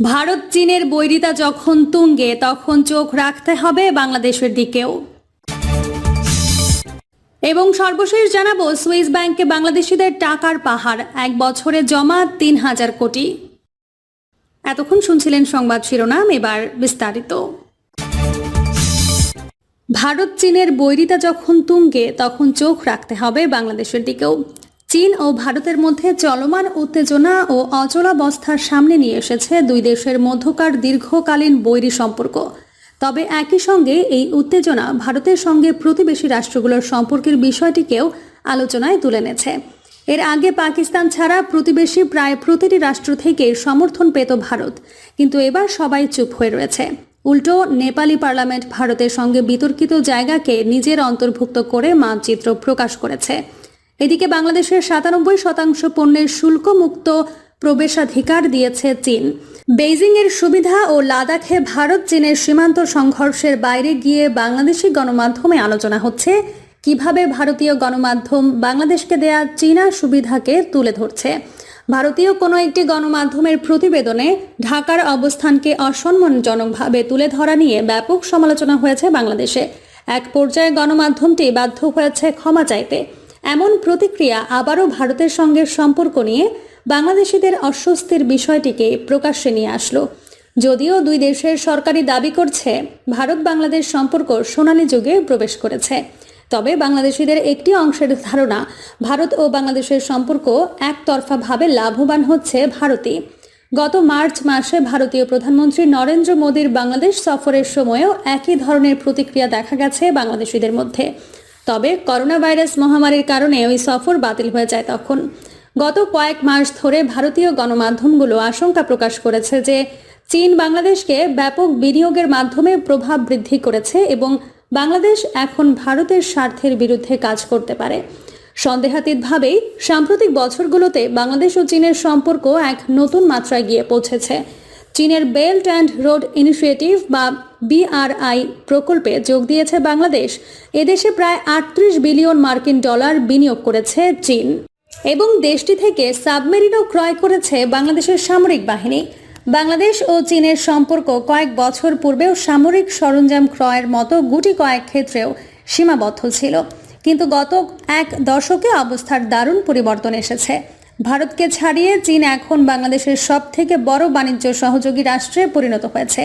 ভারত চীনের বৈরিতা যখন তুঙ্গে, তখন চোখ রাখতে হবে বাংলাদেশের দিকেও। এবং সর্বশেষ জানাব, সুইস ব্যাংকে বাংলাদেশিদের টাকার পাহাড়, এক বছরে জমা তিন হাজার কোটি। এতক্ষণ শুনছিলেন সংবাদ শিরোনাম, এবার বিস্তারিত। ভারত চীনের বৈরিতা যখন তুঙ্গে, তখন চোখ রাখতে হবে বাংলাদেশের দিকেও। চীন ও ভারতের মধ্যে চলমান উত্তেজনা ও অচলাবস্থার সামনে নিয়ে এসেছে দুই দেশের মধ্যকার দীর্ঘকালীন বৈরী সম্পর্ক। তবে একই সঙ্গে এই উত্তেজনা ভারতের সঙ্গে প্রতিবেশী রাষ্ট্রগুলোর সম্পর্কের বিষয়টিকেও আলোচনায় তুলে এনেছে। এর আগে পাকিস্তান ছাড়া প্রতিবেশী প্রায় প্রতিটি রাষ্ট্র থেকে সমর্থন পেত ভারত। কিন্তু এবার সবাই চুপ হয়ে রয়েছে। উল্টো নেপালি পার্লামেন্ট ভারতের সঙ্গে বিতর্কিত জায়গাকে নিজের অন্তর্ভুক্ত করে মানচিত্র প্রকাশ করেছে। এদিকে বাংলাদেশের সাতানব্বই শতাংশ পণ্যের শুল্কমুক্ত প্রবেশাধিকার দিয়েছে চীন। বেইজিং এর সুবিধা ও লাদাখে ভারত চীনের সীমান্ত সংঘর্ষের বাইরে গিয়ে বাংলাদেশি গণমাধ্যমে আলোচনা হচ্ছে। কীভাবে ভারতীয় গণমাধ্যম বাংলাদেশকে দেয়া চীনা সুবিধাকে তুলে ধরছে? ভারতীয় কোনো একটি গণমাধ্যমের প্রতিবেদনে ঢাকার অবস্থানকে অসম্মানজনকভাবে তুলে ধরা নিয়ে ব্যাপক সমালোচনা হয়েছে বাংলাদেশে। এক পর্যায়ে গণমাধ্যমটি বাধ্য হয়েছে ক্ষমা চাইতে। এমন প্রতিক্রিয়া আবারও ভারতের সঙ্গে সম্পর্ক নিয়ে বাংলাদেশিদের অস্বস্তির বিষয়টিকে প্রকাশ্যে নিয়ে আসলো। যদিও দুই দেশের সরকারি দাবি করছে, ভারত বাংলাদেশ সম্পর্ক সোনালী যুগে প্রবেশ করেছে। তবে বাংলাদেশিদের একটি অংশের ধারণা, ভারত ও বাংলাদেশের সম্পর্ক একতরফাভাবে লাভবান হচ্ছে ভারতই। গত মার্চ মাসে ভারতীয় প্রধানমন্ত্রী নরেন্দ্র মোদীর বাংলাদেশ সফরের সময়ও একই ধরনের প্রতিক্রিয়া দেখা গেছে বাংলাদেশিদের মধ্যে। তবে করোনা ভাইরাস মহামারীর কারণে ওই সফর বাতিল হয়ে যায় তখন। গত কয়েক মাস ধরে ভারতীয় গণমাধ্যমগুলো আশঙ্কা প্রকাশ করেছে যে চীন বাংলাদেশকে ব্যাপক বিনিয়োগের মাধ্যমে প্রভাব বৃদ্ধি করেছে এবং বাংলাদেশ এখন ভারতের স্বার্থের বিরুদ্ধে কাজ করতে পারে। সন্দেহাতীতভাবেই সাম্প্রতিক বছরগুলোতে বাংলাদেশ ও চীনের সম্পর্ক এক নতুন মাত্রায় গিয়ে পৌঁছেছে। চীনের বেল্ট অ্যান্ড রোড ইনিশিয়েটিভ বা বিআরআই প্রকল্পে যোগ দিয়েছে বাংলাদেশ। এদেশে প্রায় আটত্রিশ বিলিয়ন মার্কিন ডলার বিনিয়োগ করেছে চীন। এবং দেশটি থেকে সাবমেরিনও ক্রয় করেছে বাংলাদেশের সামরিক বাহিনী। বাংলাদেশ ও চীনের সম্পর্ক কয়েক বছর পূর্বেও সামরিক সরঞ্জাম ক্রয়ের মতো গুটি কয়েক ক্ষেত্রেও সীমাবদ্ধ ছিল। কিন্তু গত এক দশকে অবস্থার দারুণ পরিবর্তন এসেছে। ভারতকে ছাড়িয়ে চীন এখন বাংলাদেশের সব থেকে বড় বাণিজ্য সহযোগী রাষ্ট্রে পরিণত হয়েছে।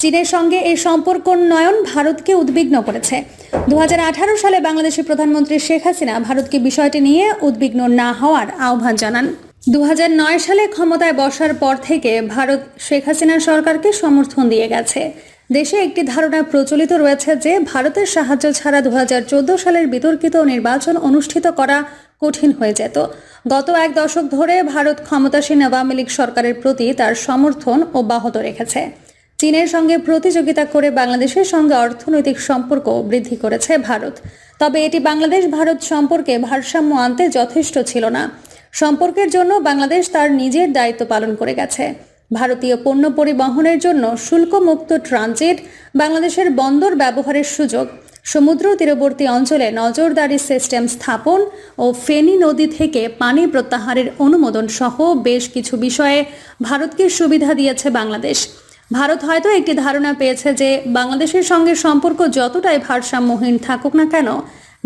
চীনের সঙ্গে এই সম্পর্ক উন্নয়ন ভারতকে উদ্বিগ্ন করেছে। দু হাজার আঠারো সালে বাংলাদেশের প্রধানমন্ত্রী শেখ হাসিনা ভারতকে বিষয়টি নিয়ে উদ্বিগ্ন না হওয়ার আহ্বান জানান। দু হাজার নয় সালে ক্ষমতায় বসার পর থেকে ভারত শেখ হাসিনা সরকারকে সমর্থন দিয়ে গেছে। দেশে একটি ধারণা প্রচলিত রয়েছে যে ভারতের সাহায্য ছাড়া দু হাজার চোদ্দ সালের বিতর্কিত নির্বাচন অনুষ্ঠিত করা কঠিন হয়ে যেত। গত এক দশক ধরে ভারত ক্ষমতাসীন আওয়ামী লীগ সরকারের প্রতি তার সমর্থন অব্যাহত রেখেছে। চীনের সঙ্গে প্রতিযোগিতা করে বাংলাদেশের সঙ্গে অর্থনৈতিক সম্পর্ক বৃদ্ধি করেছে ভারত। তবে এটি বাংলাদেশ ভারত সম্পর্কে ভারসাম্য আনতে যথেষ্ট ছিল না। সম্পর্কের জন্য বাংলাদেশ তার নিজের দায়িত্ব পালন করে গেছে। ভারতীয় পণ্য পরিবহনের জন্য শুল্কমুক্ত ট্রানজিট, বাংলাদেশের বন্দর ব্যবহারের সুযোগ, সমুদ্র তীরবর্তী অঞ্চলে নজরদারি সিস্টেম স্থাপন ও ফেনী নদী থেকে পানি প্রত্যাহারের অনুমোদন সহ বেশ কিছু বিষয়ে ভারতকে সুবিধা দিয়েছে বাংলাদেশ। ভারত হয়তো একটি ধারণা পেয়েছে যে বাংলাদেশের সঙ্গে সম্পর্ক যতটাই ভারসাম্যহীন থাকুক না কেন,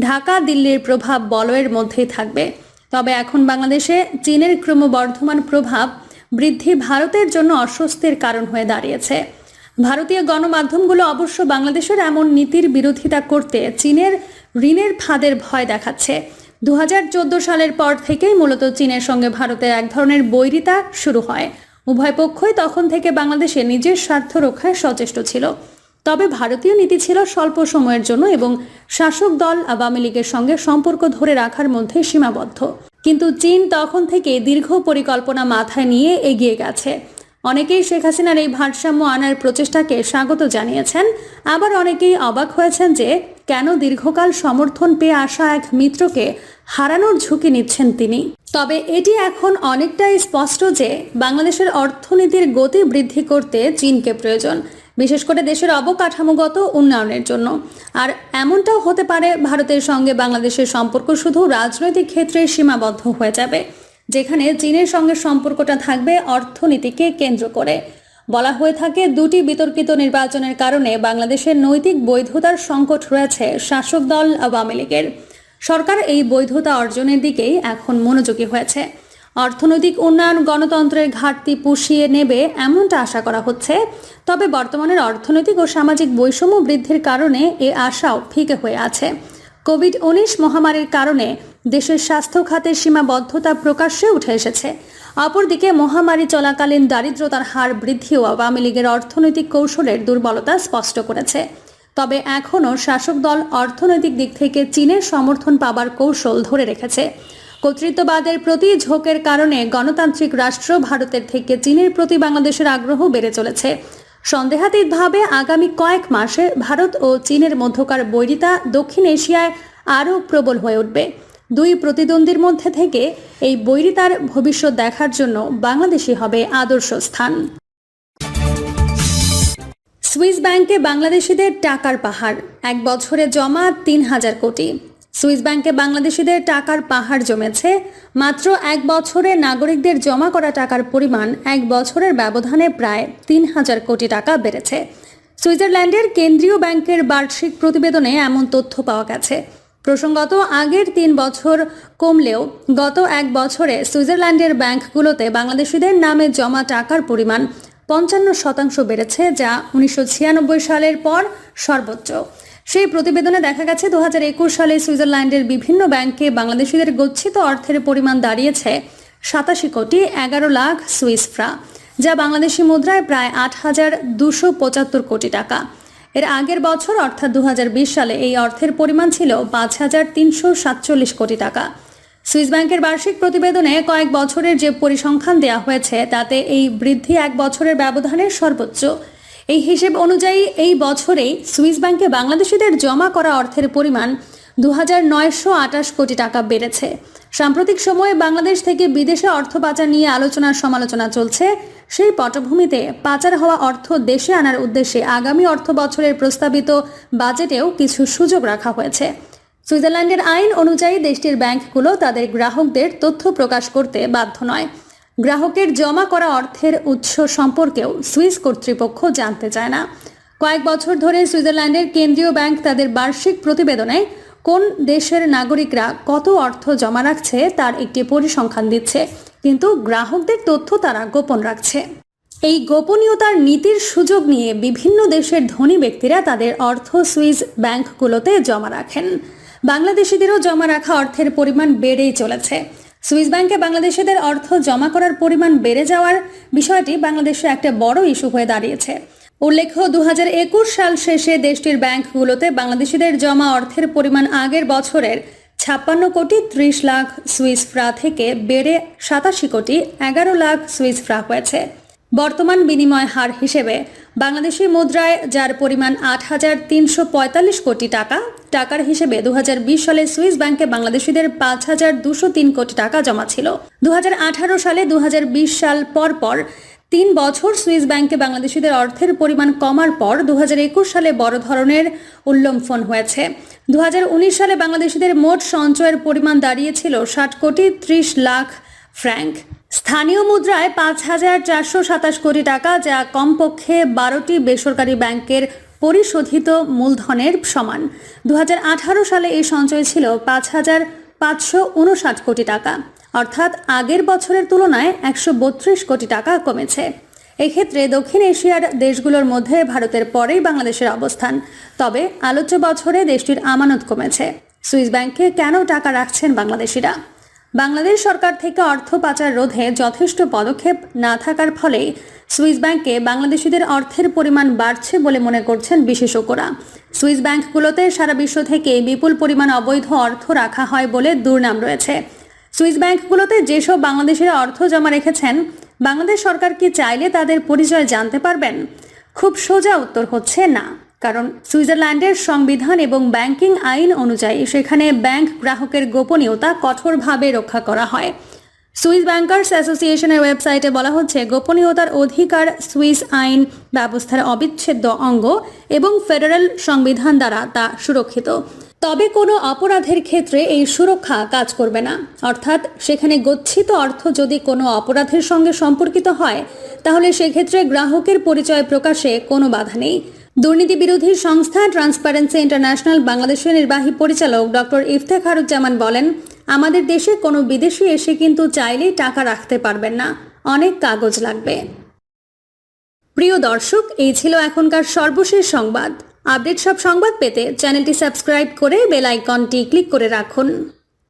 ঢাকা, দিল্লির প্রভাব বলয়ের মধ্যেই থাকবে। তবে এখন বাংলাদেশে চীনের ক্রমবর্ধমান প্রভাব বৃদ্ধি ভারতের জন্য অস্বস্তির কারণ হয়ে দাঁড়িয়েছে। ভারতীয় গণমাধ্যমগুলো অবশ্য বাংলাদেশের এমন নীতির বিরোধিতা করতে চীনের ঋণের ফাঁদের ভয় দেখাচ্ছে। দু হাজার চোদ্দ সালের পর থেকেই মূলত চীনের সঙ্গে ভারতের এক ধরনের বৈরিতা শুরু হয়। উভয় পক্ষই তখন থেকে বাংলাদেশে নিজের স্বার্থ রক্ষায় সচেষ্ট ছিল। তবে ভারতীয় নীতি ছিল স্বল্প সময়ের জন্য এবং শাসক দল আওয়ামী লীগের সঙ্গে সম্পর্ক ধরে রাখার মধ্যে সীমাবদ্ধ। কিন্তু চীন তখন থেকে দীর্ঘ পরিকল্পনা মাথায় নিয়ে এগিয়ে গেছে। অনেকেই শেখ হাসিনার এই ভারসাম্য আনার প্রচেষ্টাকে স্বাগত জানিয়েছেন। আবার অনেকেই অবাক হয়েছেন যে কেন দীর্ঘকাল সমর্থন পেয়ে আসা এক মিত্রকে হারানোর ঝুঁকি নিচ্ছেন তিনি। তবে এটি এখন অনেকটাই স্পষ্ট যে বাংলাদেশের অর্থনীতির গতি বৃদ্ধি করতে চীনকে প্রয়োজন। বিশেষ করে দেশের অবকাঠামোগত উন্নয়নের জন্য। আর এমনটাও হতে পারে ভারতের সঙ্গে বাংলাদেশের সম্পর্ক শুধু রাজনৈতিক ক্ষেত্রে সীমাবদ্ধ হয়ে যাবে, যেখানে চীনের সঙ্গে সম্পর্কটা থাকবে অর্থনীতিকে কেন্দ্র করে। বলা হয়ে থাকে দুটি বিতর্কিত নির্বাচনের কারণে বাংলাদেশের নৈতিক বৈধতার সংকট রয়েছে শাসক দল আওয়ামী লীগের। সরকার এই বৈধতা অর্জনের দিকেই এখন মনোযোগী হয়েছে। অর্থনৈতিক উন্নয়ন গণতন্ত্রের ঘাটতি পুষিয়ে নেবে এমনটা আশা করা হচ্ছে। তবে বর্তমানের অর্থনৈতিক ও সামাজিক বৈষম্য বৃদ্ধির কারণে এ আশাও ফিকে হয়ে আছে। কোভিড উনিশ মহামারীর কারণে দেশের স্বাস্থ্য খাতের সীমাবদ্ধতা প্রকাশ্যে উঠে এসেছে। অপরদিকে মহামারী চলাকালীন দারিদ্রতার হার বৃদ্ধিও আওয়ামী লীগের অর্থনৈতিক কৌশলের দুর্বলতা স্পষ্ট করেছে। তবে এখনও শাসক দল অর্থনৈতিক দিক থেকে চীনের সমর্থন পাবার কৌশল ধরে রেখেছে। কর্তৃত্ববাদের প্রতি ঝোঁকের কারণে গণতান্ত্রিক রাষ্ট্র ভারতের থেকে চীনের প্রতি বাংলাদেশের আগ্রহ বেড়ে চলেছে। সন্দেহাতীতভাবে আগামী কয়েক মাসে ভারত ও চীনের মধ্যকার বৈরিতা দক্ষিণ এশিয়ায় আরও প্রবল হয়ে উঠবে। দুই প্রতিদ্বন্দ্বীর মধ্যে থেকে এই বৈরিতার ভবিষ্যৎ দেখার জন্য বাংলাদেশই হবে আদর্শ স্থান। সুইস ব্যাংকে বাংলাদেশিদের টাকার পাহাড়। এক বছরে জমা তিন হাজার কোটি। সুইস ব্যাংকে বাংলাদেশিদের টাকার পাহাড় জমেছে। মাত্র এক বছরে নাগরিকদের জমা করা টাকার পরিমাণ এক বছরের ব্যবধানে প্রায় তিন হাজার কোটি টাকা বেড়েছে। সুইজারল্যান্ডের কেন্দ্রীয় ব্যাংকের বার্ষিক প্রতিবেদনে এমন তথ্য পাওয়া গেছে। প্রসঙ্গত, আগের তিন বছর কমলেও গত এক বছরে সুইজারল্যান্ডের ব্যাংকগুলোতে বাংলাদেশিদের নামে জমা টাকার পরিমাণ পঞ্চান্ন শতাংশ বেড়েছে, যা উনিশশো ছিয়ানব্বই সালের পর সর্বোচ্চ। সেই প্রতিবেদনে দেখা গেছে দু হাজার একুশ সালে সুইজারল্যান্ডের বিভিন্ন ব্যাংকে বাংলাদেশিদের গচ্ছিত অর্থের পরিমাণ দাঁড়িয়েছে সাতাশি কোটি এগারো লাখ সুইস ফ্রা, যা বাংলাদেশি মুদ্রায় প্রায় আট হাজার দুশো পঁচাত্তর কোটি টাকা। এর আগের বছর, অর্থাৎ দু হাজার বিশ সালে, এই অর্থের পরিমাণ ছিল পাঁচ হাজার তিনশো সাতচল্লিশ কোটি টাকা। সুইস ব্যাংকের বার্ষিক প্রতিবেদনে কয়েক বছরের যে পরিসংখ্যান দেওয়া হয়েছে, তাতে এই বৃদ্ধি এক বছরের ব্যবধানের সর্বোচ্চ। এই হিসেব অনুযায়ী এই বছরেই সুইস ব্যাংকে বাংলাদেশিদের জমা করা অর্থের পরিমাণ দু কোটি টাকা বেড়েছে। সাম্প্রতিক সময়ে বাংলাদেশ থেকে বিদেশে অর্থ পাচার নিয়ে আলোচনার সমালোচনা চলছে। সেই পটভূমিতে পাচার হওয়া অর্থ দেশে আনার উদ্দেশ্যে আগামী অর্থ বছরের প্রস্তাবিত বাজেটেও কিছু সুযোগ রাখা হয়েছে। সুইজারল্যান্ডের আইন অনুযায়ী দেশটির ব্যাংকগুলো তাদের গ্রাহকদের তথ্য প্রকাশ করতে বাধ্য নয়। গ্রাহকের জমা করা অর্থের উৎস সম্পর্কেও সুইস কর্তৃপক্ষ জানতে চায় না। কয়েক বছর ধরে সুইজারল্যান্ডের কেন্দ্রীয় ব্যাংক তাদের বার্ষিক প্রতিবেদনে কোন দেশের নাগরিকরা কত অর্থ জমা রাখছে তার একটি পরিসংখ্যান দিচ্ছে, কিন্তু গ্রাহকদের তথ্য তারা গোপন রাখছে। এই গোপনীয়তার নীতির সুযোগ নিয়ে বিভিন্ন দেশের ধনী ব্যক্তিরা তাদের অর্থ সুইস ব্যাংকগুলোতে জমা রাখেন। বাংলাদেশিদেরও জমা রাখা অর্থের পরিমাণ বেড়েই চলেছে। সুইস ব্যাংকে বাংলাদেশিদের অর্থ জমা করার পরিমাণ বেড়ে যাওয়ার বিষয়টি বাংলাদেশে একটা বড় ইস্যু হয়ে দাঁড়িয়েছে। উল্লেখ্য দু একুশ সাল শেষে দেশটির ব্যাংকগুলোতে বাংলাদেশিদের জমা অর্থের পরিমাণ আগের বছরের ছাপ্পান্ন কোটি ত্রিশ লাখ সুইস ফ্রা থেকে বেড়ে সাতাশি কোটি এগারো লাখ সুইস ফ্রা হয়েছে। বর্তমান বিনিময় হার হিসেবে বাংলাদেশি মুদ্রায়, যার পরিমাণ আট হাজার তিনশো পঁয়তাল্লিশ কোটি টাকা, টাকার হিসেবে দুহাজার বিশ সালে সুইস ব্যাংকে বাংলাদেশিদের পাঁচ হাজার দুশো তিন কোটি টাকা জমা ছিল। দু হাজার আঠারো সালে দু হাজার বিশ সাল পর পর তিন বছর সুইস ব্যাংকে বাংলাদেশিদের অর্থের পরিমাণ কমার পর দু হাজার একুশ সালে বড় ধরনের উল্লম্ফন হয়েছে। দু হাজার উনিশ সালে বাংলাদেশিদের মোট সঞ্চয়ের পরিমাণ দাঁড়িয়েছিল ষাট কোটি ত্রিশ লাখ ফ্র্যাঙ্ক। স্থানীয় মুদ্রায় পাঁচ হাজার চারশো সাতাশ কোটি টাকা, যা কমপক্ষে বারোটি বেসরকারি ব্যাংকের পরিশোধিত মূলধনের সমান। দু হাজার আঠারো সালে এই সঞ্চয় ছিল পাঁচ হাজার পাঁচশো উনষাট কোটি টাকা। অর্থাৎ আগের বছরের তুলনায় একশো বত্রিশ কোটি টাকা কমেছে। এক্ষেত্রে দক্ষিণ এশিয়ার দেশগুলোর মধ্যে ভারতের পরেই বাংলাদেশের অবস্থান। তবে আলোচ্য বছরে দেশটির আমানত কমেছে। সুইস ব্যাংকে কেন টাকা রাখছেন বাংলাদেশিরা? বাংলাদেশ সরকার থেকে অর্থ পাচার রোধে যথেষ্ট পদক্ষেপ না থাকার ফলে সুইস ব্যাংকে বাংলাদেশিদের অর্থের পরিমাণ বাড়ছে বলে মনে করছেন বিশেষজ্ঞরা। সুইস ব্যাংকগুলোতে সারা বিশ্ব থেকে বিপুল পরিমাণ অবৈধ অর্থ রাখা হয় বলে দুর্নাম রয়েছে। সুইস ব্যাংকগুলোতে যেসব বাংলাদেশিরা অর্থ জমা রেখেছেন, বাংলাদেশ সরকার কি চাইলে তাদের পরিচয় জানতে পারবেন? খুব সোজা উত্তর হচ্ছে না। কারণ সুইজারল্যান্ডের সংবিধান এবং ব্যাংকিং আইন অনুযায়ী সেখানে ব্যাংক গ্রাহকের গোপনীয়তা কঠোরভাবে রক্ষা করা হয়। সুইস ব্যাংকার্স অ্যাসোসিয়েশনের ওয়েবসাইটে বলা হচ্ছে, গোপনীয়তার অধিকার সুইস আইন ব্যবস্থার অবিচ্ছেদ্য অঙ্গ এবং ফেডারেল সংবিধান দ্বারা তা সুরক্ষিত। তবে কোনো অপরাধের ক্ষেত্রে এই সুরক্ষা কাজ করবে না। অর্থাৎ সেখানে গচ্ছিত অর্থ যদি কোনো অপরাধের সঙ্গে সম্পর্কিত হয়, তাহলে সেক্ষেত্রে গ্রাহকের পরিচয় প্রকাশে কোনো বাধা নেই। দুর্নীতি বিরোধী সংস্থা ট্রান্সপারেন্সি ইন্টারন্যাশনাল বাংলাদেশের নির্বাহী পরিচালক ডক্টর ইফতেখারুজ্জামান বলেন, আমাদের দেশে কোনো বিদেশি এসে কিন্তু চাইলেই টাকা রাখতে পারবেন না। অনেক কাগজ লাগবে। প্রিয় দর্শক, এই ছিল এখনকার সর্বশেষ সংবাদ। আপডেট সব সংবাদ পেতে চ্যানেলটি সাবস্ক্রাইব করে বেল আইকনটি ক্লিক করে রাখুন।